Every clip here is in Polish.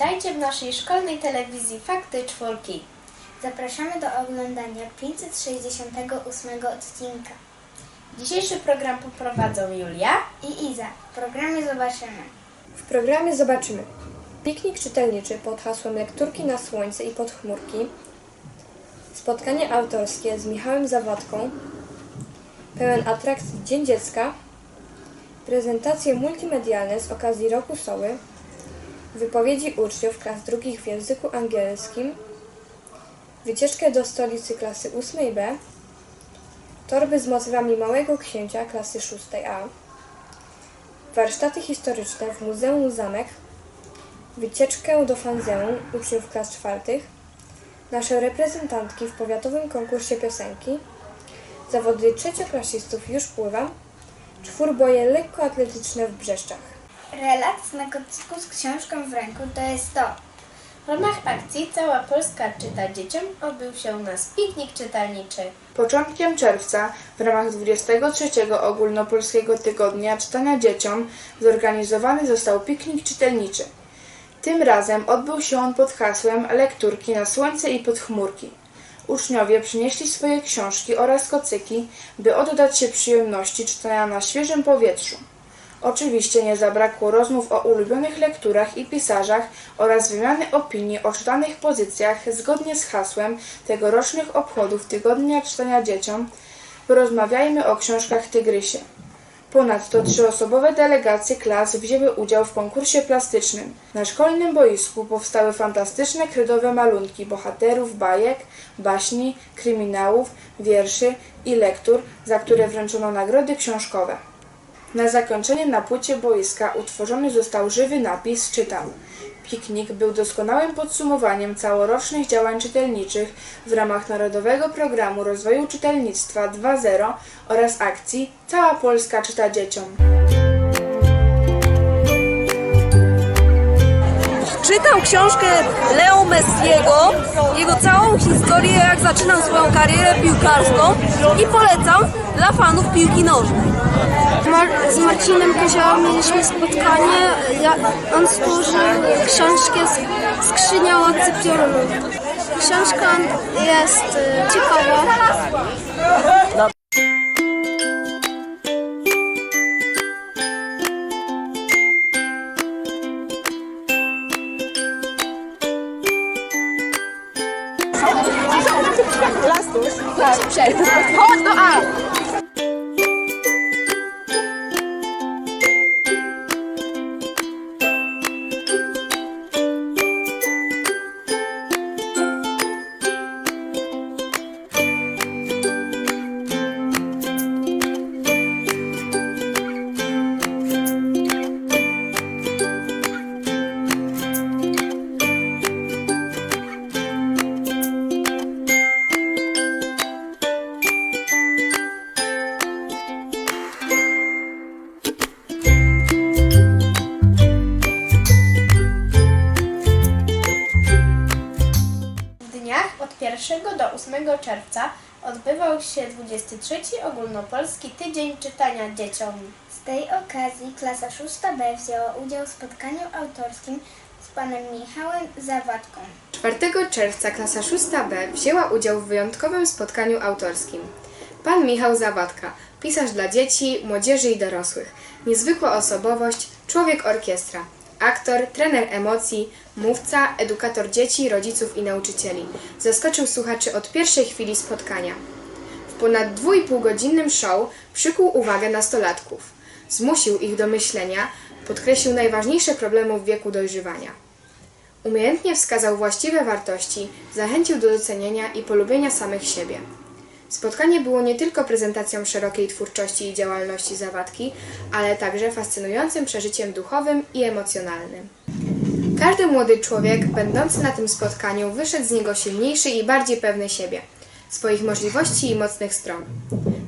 Witajcie w naszej szkolnej telewizji Fakty Czwórki. Zapraszamy do oglądania 568 odcinka. Dzisiejszy program poprowadzą Julia. I Iza, w programie zobaczymy. W programie zobaczymy piknik czytelniczy pod hasłem Lekturki na słońce i pod chmurki, spotkanie autorskie z Michałem Zawadką, pełen atrakcji Dzień Dziecka, prezentacje multimedialne z okazji Roku Soły, wypowiedzi uczniów klas drugich w języku angielskim, wycieczkę do stolicy klasy 8b, torby z motywami Małego Księcia klasy 6a, warsztaty historyczne w Muzeum Zamek, wycieczkę do fanzeum uczniów klas czwartych, nasze reprezentantki w powiatowym konkursie piosenki, zawody trzecioklasistów już pływa, czwórboje lekkoatletyczne w Brzeszczach. Relaks na kocyku z książką w ręku to jest to. W ramach akcji Cała Polska czyta dzieciom odbył się u nas piknik czytelniczy. Początkiem czerwca w ramach 23 Ogólnopolskiego Tygodnia Czytania Dzieciom zorganizowany został piknik czytelniczy. Tym razem odbył się on pod hasłem Lekturki na słońce i pod chmurki. Uczniowie przynieśli swoje książki oraz kocyki, by oddać się przyjemności czytania na świeżym powietrzu. Oczywiście nie zabrakło rozmów o ulubionych lekturach i pisarzach oraz wymiany opinii o czytanych pozycjach zgodnie z hasłem tegorocznych obchodów Tygodnia Czytania Dzieciom porozmawiajmy o książkach Tygrysie. Ponadto trzyosobowe delegacje klas wzięły udział w konkursie plastycznym. Na szkolnym boisku powstały fantastyczne kredowe malunki bohaterów bajek, baśni, kryminałów, wierszy i lektur, za które wręczono nagrody książkowe. Na zakończenie na płycie boiska utworzony został żywy napis czytał. Piknik był doskonałym podsumowaniem całorocznych działań czytelniczych w ramach Narodowego Programu Rozwoju Czytelnictwa 2.0 oraz akcji Cała Polska czyta dzieciom. Czytał książkę Leo Messiego, jego całą historię, jak zaczynał swoją karierę piłkarską i polecam dla fanów piłki nożnej. Mar- z Marcinem Koziołem mieliśmy spotkanie. Ja, on stworzył książkę z, Skrzynia Łocy Piorunów. Książka jest y, ciekawa. W 1 do 8 czerwca odbywał się 23 Ogólnopolski Tydzień Czytania Dzieciom. Z tej okazji klasa 6B wzięła udział w spotkaniu autorskim z panem Michałem Zawadką. 4 czerwca klasa 6B wzięła udział w wyjątkowym spotkaniu autorskim. Pan Michał Zawadka, pisarz dla dzieci, młodzieży i dorosłych, niezwykła osobowość, człowiek orkiestra, aktor, trener emocji, mówca, edukator dzieci, rodziców i nauczycieli. Zaskoczył słuchaczy od pierwszej chwili spotkania. W ponad 2,5 godzinnym show przykuł uwagę nastolatków. Zmusił ich do myślenia, podkreślił najważniejsze problemy w wieku dojrzewania. Umiejętnie wskazał właściwe wartości, zachęcił do docenienia i polubienia samych siebie. Spotkanie było nie tylko prezentacją szerokiej twórczości i działalności Zawadki, ale także fascynującym przeżyciem duchowym i emocjonalnym. Każdy młody człowiek będący na tym spotkaniu wyszedł z niego silniejszy i bardziej pewny siebie, swoich możliwości i mocnych stron.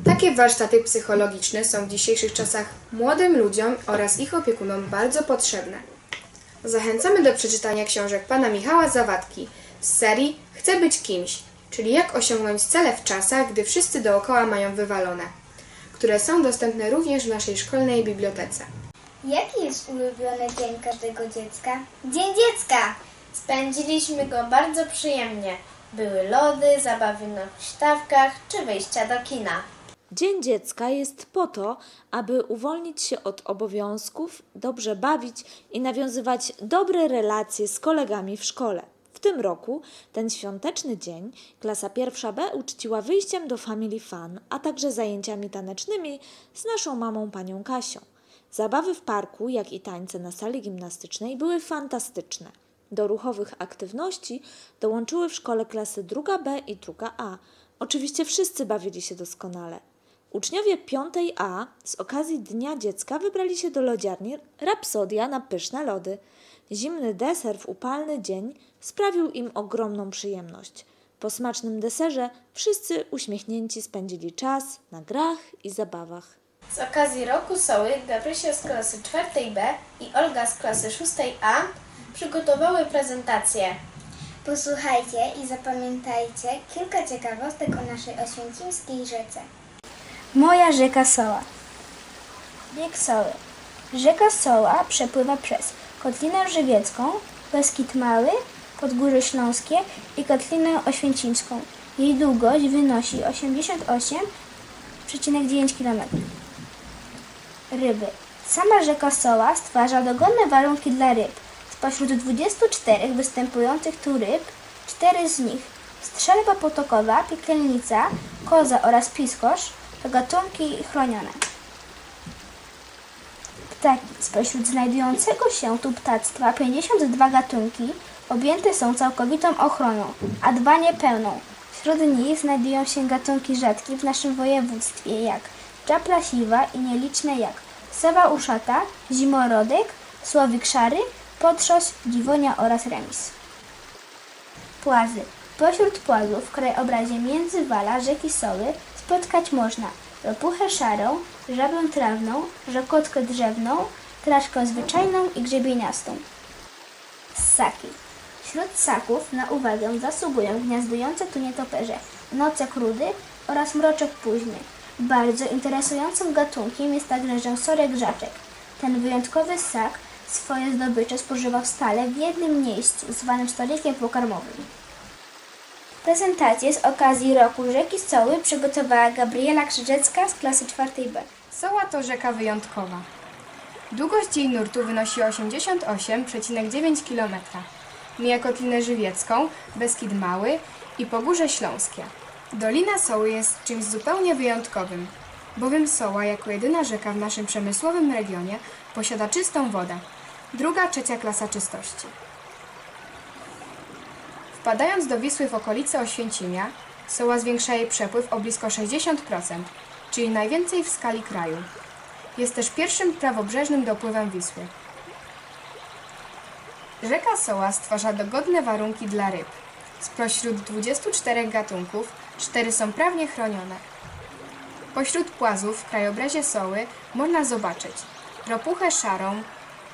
Takie warsztaty psychologiczne są w dzisiejszych czasach młodym ludziom oraz ich opiekunom bardzo potrzebne. Zachęcamy do przeczytania książek pana Michała Zawadki z serii Chcę być kimś, czyli jak osiągnąć cele w czasach, gdy wszyscy dookoła mają wywalone, które są dostępne również w naszej szkolnej bibliotece. Jaki jest ulubiony dzień każdego dziecka? Dzień dziecka! Spędziliśmy go bardzo przyjemnie. Były lody, zabawy na huśtawkach czy wyjścia do kina. Dzień Dziecka jest po to, aby uwolnić się od obowiązków, dobrze bawić i nawiązywać dobre relacje z kolegami w szkole. Tym roku ten świąteczny dzień klasa pierwsza B uczciła wyjściem do Family Fun, a także zajęciami tanecznymi z naszą mamą panią Kasią. Zabawy w parku, jak i tańce na sali gimnastycznej były fantastyczne. Do ruchowych aktywności dołączyły w szkole klasy druga B i druga A. Oczywiście wszyscy bawili się doskonale. Uczniowie 5A z okazji Dnia Dziecka wybrali się do lodziarni Rapsodia na pyszne lody. Zimny deser w upalny dzień sprawił im ogromną przyjemność. Po smacznym deserze wszyscy uśmiechnięci spędzili czas na grach i zabawach. Z okazji roku Soły Gabrysia z klasy 4B i Olga z klasy 6A przygotowały prezentację. Posłuchajcie i zapamiętajcie kilka ciekawostek o naszej oświęcimskiej rzece. Moja rzeka Soła. Bieg Soły. Rzeka Soła przepływa przez Kotlinę Żywiecką, Beskid Mały, Podgórze Śląskie i Kotlinę Oświęcimską. Jej długość wynosi 88,9 km. Ryby. Sama rzeka Soła stwarza dogodne warunki dla ryb. Spośród 24 występujących tu ryb, cztery z nich strzelba potokowa, piekielnica, koza oraz piskosz to gatunki chronione. Ptaki. Spośród znajdującego się tu ptactwa 52 gatunki objęte są całkowitą ochroną, a dwa niepełną. Wśród nich znajdują się gatunki rzadkie w naszym województwie jak czapla siwa i nieliczne jak sowa uszata, zimorodek, słowik szary, potrząs, dziwonia oraz remis. Płazy. Pośród płazów w krajobrazie międzywala rzeki Soły spotkać można ropuchę szarą, żabę trawną, żakotkę drzewną, traszkę zwyczajną i grzebieniastą. Ssaki. Wśród ssaków na uwagę zasługują gniazdujące tu nietoperze, nocek rudy oraz mroczek późny. Bardzo interesującym gatunkiem jest także rzęsorek grzaczek. Ten wyjątkowy ssak swoje zdobycze spożywa stale w jednym miejscu, zwanym stolikiem pokarmowym. Prezentację z okazji roku rzeki Soły przygotowała Gabriela Krzyżecka z klasy 4B. Soła to rzeka wyjątkowa. Długość jej nurtu wynosi 88,9 km. Mija Kotlinę Żywiecką, Beskid Mały i Pogórze Śląskie. Dolina Soły jest czymś zupełnie wyjątkowym, bowiem Soła jako jedyna rzeka w naszym przemysłowym regionie posiada czystą wodę. Druga, trzecia klasa czystości. Wpadając do Wisły w okolice Oświęcimia, Soła zwiększa jej przepływ o blisko 60%, czyli najwięcej w skali kraju. Jest też pierwszym prawobrzeżnym dopływem Wisły. Rzeka Soła stwarza dogodne warunki dla ryb. Spośród 24 gatunków, 4 są prawnie chronione. Pośród płazów w krajobrazie Soły można zobaczyć ropuchę szarą,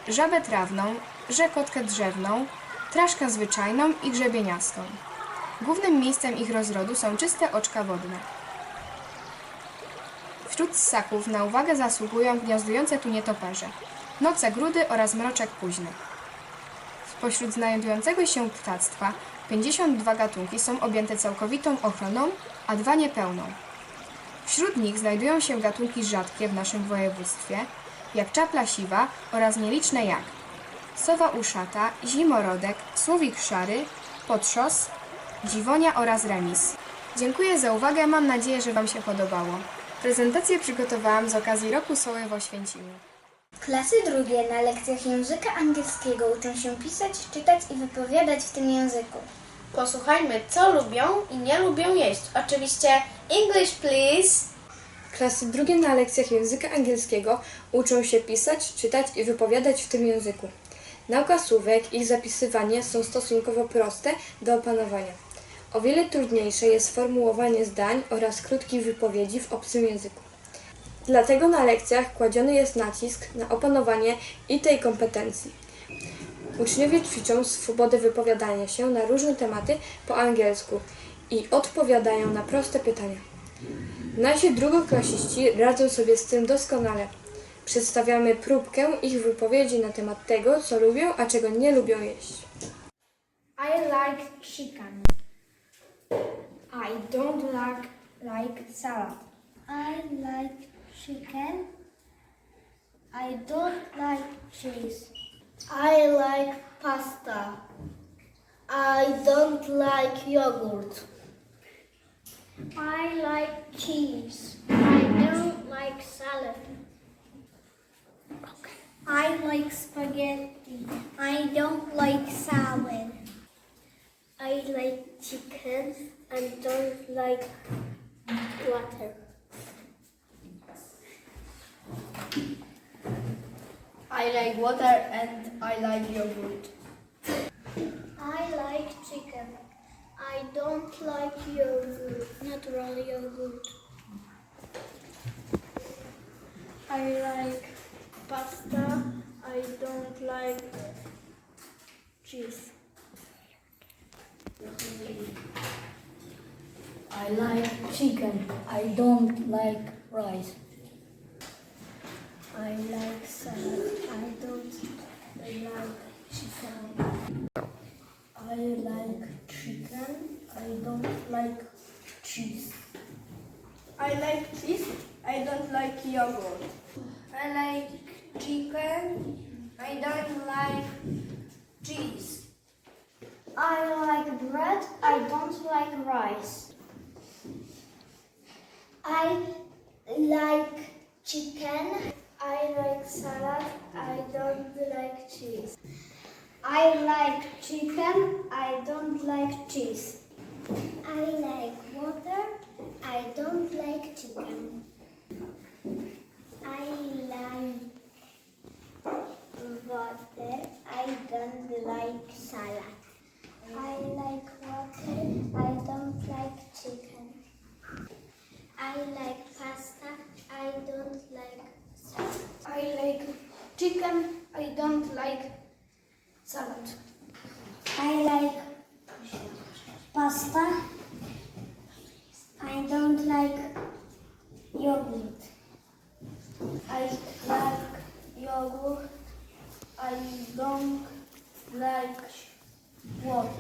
żabę trawną, rzekotkę drzewną, traszkę zwyczajną i grzebieniastą. Głównym miejscem ich rozrodu są czyste oczka wodne. Wśród ssaków na uwagę zasługują gniazdujące tu nietoperze, noce grudy oraz mroczek późny. Spośród znajdującego się ptactwa 52 gatunki są objęte całkowitą ochroną, a dwa niepełną. Wśród nich znajdują się gatunki rzadkie w naszym województwie, jak czapla siwa oraz nieliczne jak sowa uszata, zimorodek, słowik szary, potrzos, dziwonia oraz remis. Dziękuję za uwagę, mam nadzieję, że Wam się podobało. Prezentację przygotowałam z okazji Roku Soły w Oświęcimiu. Klasy drugie na lekcjach języka angielskiego uczą się pisać, czytać i wypowiadać w tym języku. Posłuchajmy, co lubią i nie lubią jeść. Oczywiście English, please. Klasy drugie na lekcjach języka angielskiego uczą się pisać, czytać i wypowiadać w tym języku. Nauka słówek i ich zapisywanie są stosunkowo proste do opanowania. O wiele trudniejsze jest formułowanie zdań oraz krótkich wypowiedzi w obcym języku. Dlatego na lekcjach kładziony jest nacisk na opanowanie i tej kompetencji. Uczniowie ćwiczą swobodę wypowiadania się na różne tematy po angielsku i odpowiadają na proste pytania. Nasi drugoklasiści radzą sobie z tym doskonale. Przedstawiamy próbkę ich wypowiedzi na temat tego, co lubią, a czego nie lubią jeść. I like chicken. I don't like like salad. I like chicken. I don't like cheese. I like pasta. I don't like yogurt. I like cheese. I don't like salad. I like spaghetti. I don't like salad. I like chicken and don't like water. I like water and I like yogurt. I like chicken. I don't like yogurt, natural yogurt. I like pasta. I don't like cheese. I like chicken. I don't like rice. I like salad. I don't like chicken. I like chicken. I don't like cheese. I like cheese. I don't like yogurt. I like chicken. I don't like cheese. I like bread. I don't like rice. I like chicken. I like salad. I don't like cheese. I like chicken. I don't like cheese. I like water. I don't like chicken. I like water. I don't like salad. I like water. I don't like chicken. I like pasta. I don't like. I like chicken. I don't like salad. I like pasta. I don't like yogurt. I like yogurt. I don't like water.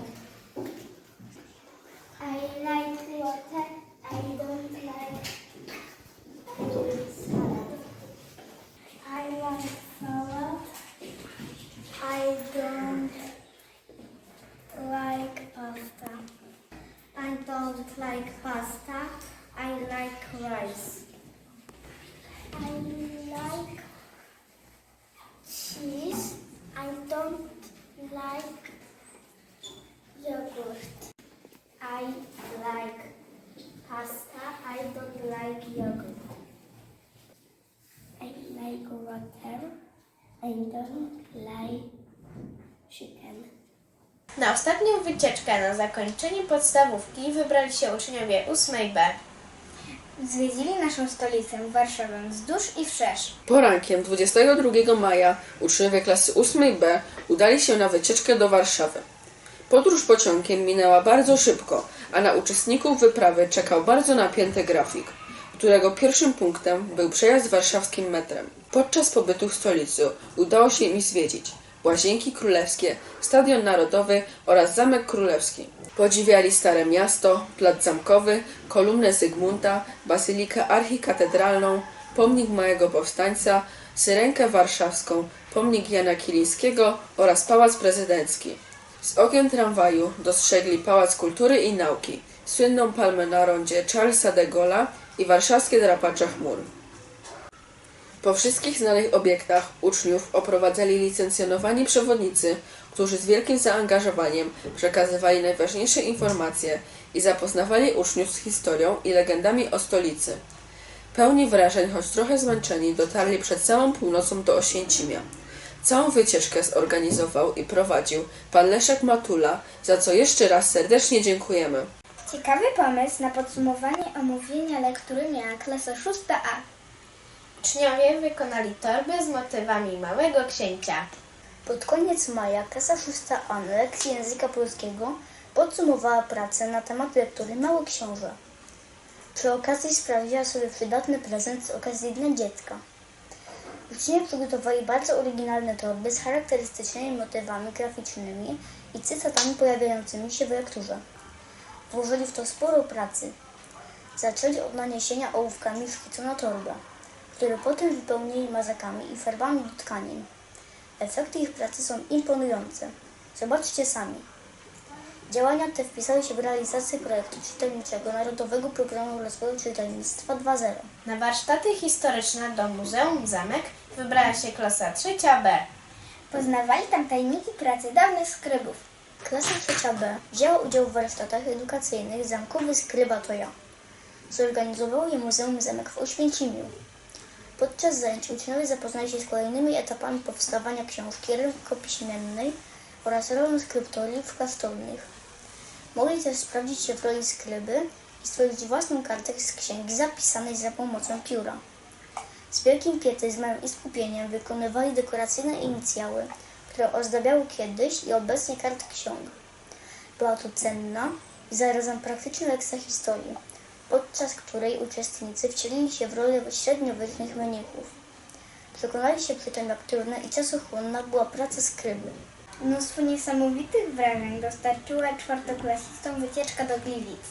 I like water. I don't like salad. I like salad. I don't like pasta. I don't like pasta. I like rice. I like Na ostatnią wycieczkę na zakończenie podstawówki wybrali się uczniowie 8B. Zwiedzili naszą stolicę, Warszawę, wzdłuż i wszerz. Porankiem 22 maja uczniowie klasy 8B udali się na wycieczkę do Warszawy. Podróż pociągiem minęła bardzo szybko, a na uczestników wyprawy czekał bardzo napięty grafik, którego pierwszym punktem był przejazd warszawskim metrem. Podczas pobytu w stolicy udało się im zwiedzić Łazienki Królewskie, Stadion Narodowy oraz Zamek Królewski. Podziwiali Stare Miasto, Plac Zamkowy, kolumnę Zygmunta, Bazylikę Archikatedralną, pomnik Małego Powstańca, Syrenkę Warszawską, pomnik Jana Kilińskiego oraz Pałac Prezydencki. Z okien tramwaju dostrzegli Pałac Kultury i Nauki, słynną palmę na rondzie Charlesa de Gaulle'a i warszawskie drapacze chmur. Po wszystkich znanych obiektach uczniów oprowadzali licencjonowani przewodnicy, którzy z wielkim zaangażowaniem przekazywali najważniejsze informacje i zapoznawali uczniów z historią i legendami o stolicy. Pełni wrażeń, choć trochę zmęczeni, dotarli przed samą północą do Oświęcimia. Całą wycieczkę zorganizował i prowadził pan Leszek Matula, za co jeszcze raz serdecznie dziękujemy. Ciekawy pomysł na podsumowanie omówienia lektury miała klasa 6A. Uczniowie wykonali torby z motywami Małego Księcia. Pod koniec maja klasa 6A na lekcji języka polskiego podsumowała pracę na temat lektury Mały Książę. Przy okazji sprawdziła sobie przydatny prezent z okazji Dnia Dziecka. Uczniowie przygotowali bardzo oryginalne torby z charakterystycznymi motywami graficznymi i cytatami pojawiającymi się w lekturze. Włożyli w to sporo pracy. Zaczęli od naniesienia ołówkami szkicu na torbę, które potem wypełnili mazakami i farbami do tkanin. Efekty ich pracy są imponujące. Zobaczcie sami. Działania te wpisały się w realizację projektu czytelniczego Narodowego Programu Rozwoju Czytelnictwa 2.0. Na warsztaty historyczne do Muzeum Zamek wybrała się klasa trzecia B. Poznawali tam tajniki pracy dawnych skrybów. Klasa trzecia B wzięła udział w warsztatach edukacyjnych Zamkowy Skryba to ja. Je Muzeum Zamek w Oświęcimiu. Podczas zajęć uczniowie zapoznali się z kolejnymi etapami powstawania książki rękopiśmiennej oraz rolą skryptoriów kastownych. Mogli też sprawdzić się w roli skryby i stworzyć własną kartę z księgi zapisanej za pomocą pióra. Z wielkim pietyzmem i skupieniem wykonywali dekoracyjne inicjały, które ozdabiały kiedyś i obecnie karty ksiąg. Była to cenna i zarazem praktyczna lekcja historii, podczas której uczestnicy wcielili się w rolę średniowiecznych mnichów. Przekonali się przy tym, jak trudna i czasochłonna była praca skryby. Mnóstwo niesamowitych wrażeń dostarczyła czwartoklasistom wycieczka do Gliwic.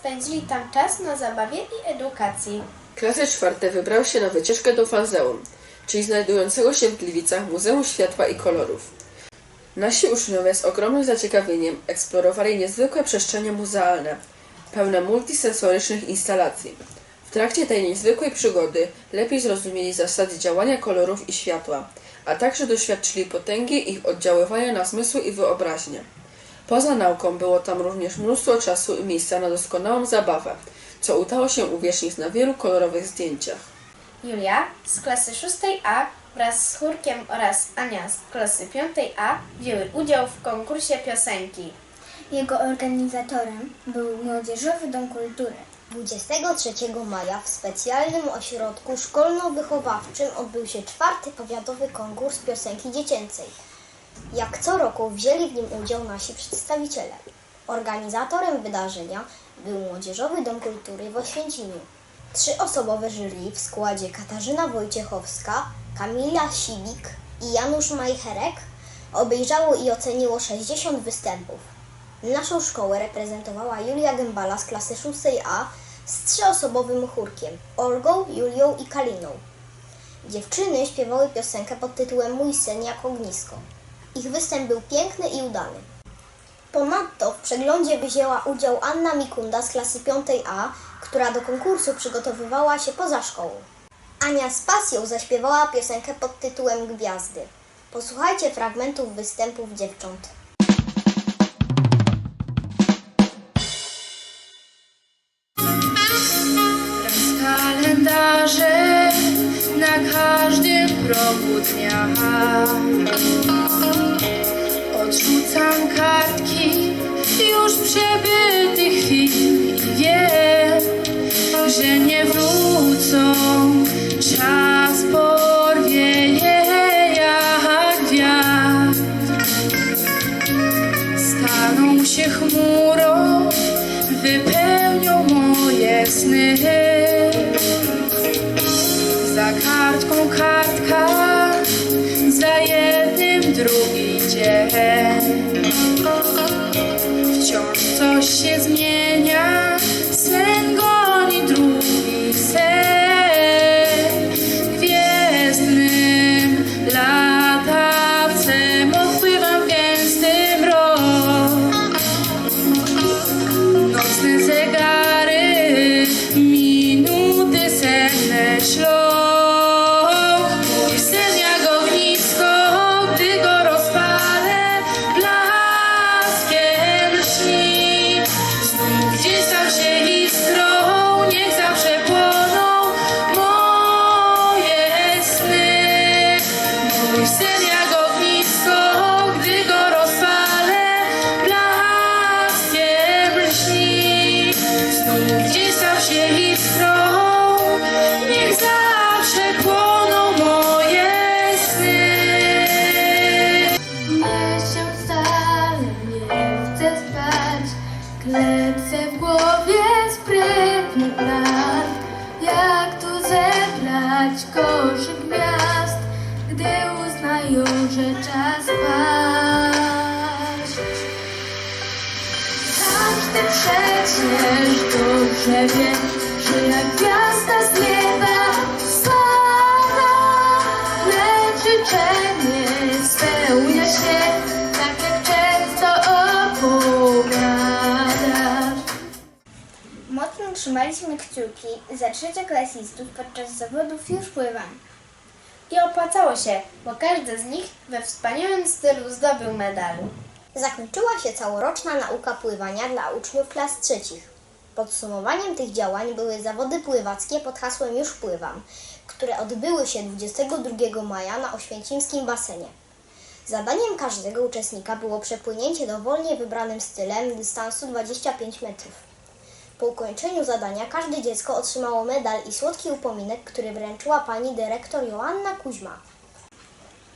Spędzili tam czas na zabawie i edukacji. Klasy czwarte wybrały się na wycieczkę do Fanzeum, czyli znajdującego się w Gliwicach Muzeum Światła i Kolorów. Nasi uczniowie z ogromnym zaciekawieniem eksplorowali niezwykłe przestrzenie muzealne, pełne multisensorycznych instalacji. W trakcie tej niezwykłej przygody lepiej zrozumieli zasady działania kolorów i światła, a także doświadczyli potęgi ich oddziaływania na zmysły i wyobraźnię. Poza nauką było tam również mnóstwo czasu i miejsca na doskonałą zabawę, co udało się uwiecznić na wielu kolorowych zdjęciach. Julia z klasy 6A wraz z chórkiem oraz Ania z klasy 5A wzięły udział w konkursie piosenki. Jego organizatorem był Młodzieżowy Dom Kultury. 23 maja w specjalnym ośrodku szkolno-wychowawczym odbył się czwarty powiatowy konkurs piosenki dziecięcej. Jak co roku wzięli w nim udział nasi przedstawiciele. Organizatorem wydarzenia był Młodzieżowy Dom Kultury w Oświęcimiu. Trzyosobowe jury w składzie Katarzyna Wojciechowska, Kamila Sibik i Janusz Majcherek obejrzało i oceniło 60 występów. Naszą szkołę reprezentowała Julia Gębala z klasy 6A z trzyosobowym chórkiem Olgą, Julią i Kaliną. Dziewczyny śpiewały piosenkę pod tytułem Mój sen jak ognisko. Ich występ był piękny i udany. Ponadto w przeglądzie wzięła udział Anna Mikunda z klasy 5A, która do konkursu przygotowywała się poza szkołą. Ania z pasją zaśpiewała piosenkę pod tytułem Gwiazdy. Posłuchajcie fragmentów występów dziewcząt. na każdym rogu dnia. Odrzucam kartki już przebytych chwil że jak gwiazda z nieba spada, lecz życzenie spełnia się, tak jak często opowiadasz. Mocno trzymaliśmy kciuki za trzecioklasistów podczas zawodów już pływam. I opłacało się, bo każdy z nich we wspaniałym stylu zdobył medal. Zakończyła się całoroczna nauka pływania dla uczniów klas trzecich. Podsumowaniem tych działań były zawody pływackie pod hasłem Już pływam, które odbyły się 22 maja na oświęcimskim basenie. Zadaniem każdego uczestnika było przepłynięcie dowolnie wybranym stylem dystansu 25 metrów. Po ukończeniu zadania każde dziecko otrzymało medal i słodki upominek, który wręczyła pani dyrektor Joanna Kuźma.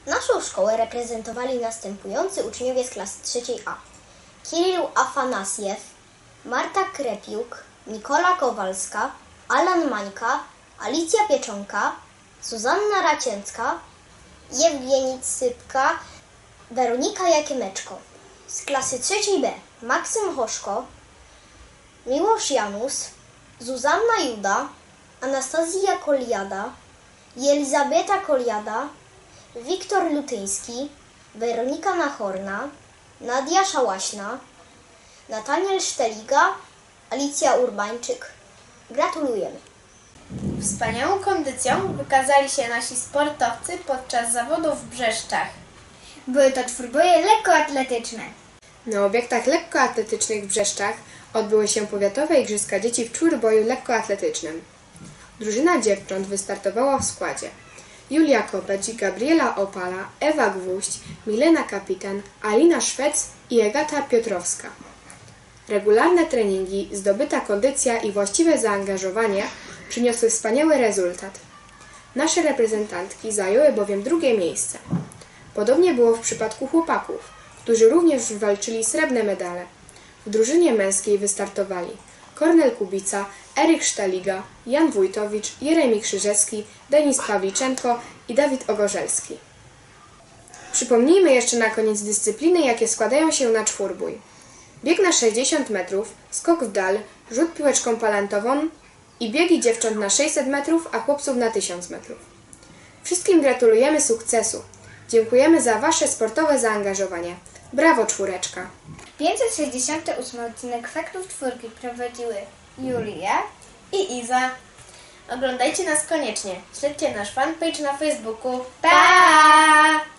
Naszą szkołę reprezentowali następujący uczniowie z klas trzeciej A. Kirill Afanasiew, Marta Krepiuk, Nikola Kowalska, Alan Mańka, Alicja Pieczonka, Zuzanna Racięcka, Jewgeni Sypka, Weronika Jakiemeczko. Z klasy trzeciej B Maksym Hoszko, Miłosz Janus, Zuzanna Juda, Anastazja Koliada, Jelizabeta Koliada, Wiktor Lutyński, Weronika Nachorna, Nadia Szałaśna, Nataniel Szteliga, Alicja Urbańczyk. Gratulujemy. Wspaniałą kondycją wykazali się nasi sportowcy podczas zawodów w Brzeszczach. Były to czwórboje lekkoatletyczne. Na obiektach lekkoatletycznych w Brzeszczach odbyły się powiatowe igrzyska dzieci w czwórboju lekkoatletycznym. Drużyna dziewcząt wystartowała w składzie Julia Kopeć, Gabriela Opala, Ewa Gwóźdź, Milena Kapitan, Alina Szwec i Agata Piotrowska. Regularne treningi, zdobyta kondycja i właściwe zaangażowanie przyniosły wspaniały rezultat. Nasze reprezentantki zajęły bowiem drugie miejsce. Podobnie było w przypadku chłopaków, którzy również walczyli srebrne medale. W drużynie męskiej wystartowali Kornel Kubica, Eryk Sztaliga, Jan Wójtowicz, Jeremi Krzyżewski, Denis Pawliczenko i Dawid Ogorzelski. Przypomnijmy jeszcze na koniec dyscypliny, jakie składają się na czwórbój. Bieg na 60 metrów, skok w dal, rzut piłeczką palantową i biegi dziewcząt na 600 metrów, a chłopców na 1000 metrów. Wszystkim gratulujemy sukcesu. Dziękujemy za Wasze sportowe zaangażowanie. Brawo czwóreczka! 568 odcinek Faktów Czwórki prowadziły Julia I Iza. Oglądajcie nas koniecznie. Śledźcie nasz fanpage na Facebooku. Pa!